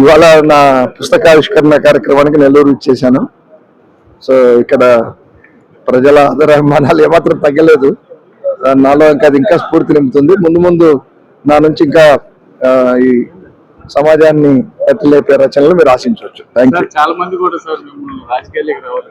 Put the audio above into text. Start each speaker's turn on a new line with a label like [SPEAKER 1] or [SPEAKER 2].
[SPEAKER 1] ఇవాళ నా పుస్తకావిష్కరణ కార్యక్రమానికి నెల్లూరు ఇచ్చేసాను సో ఇక్కడ ప్రజల ఆదరాభిమానాలు ఏమాత్రం తగ్గలేదు. నాలో ఇంకా అది ఇంకా స్ఫూర్తి నింపుతుంది. ముందు ముందు నా నుంచి ఇంకా ఈ సమాజాన్ని ఎత్తలేపే రచనలు మీరు ఆశించవచ్చు. థ్యాంక్ యూ
[SPEAKER 2] చాలా మంది కూడా సార్ రాజకీయాలకు రావాలి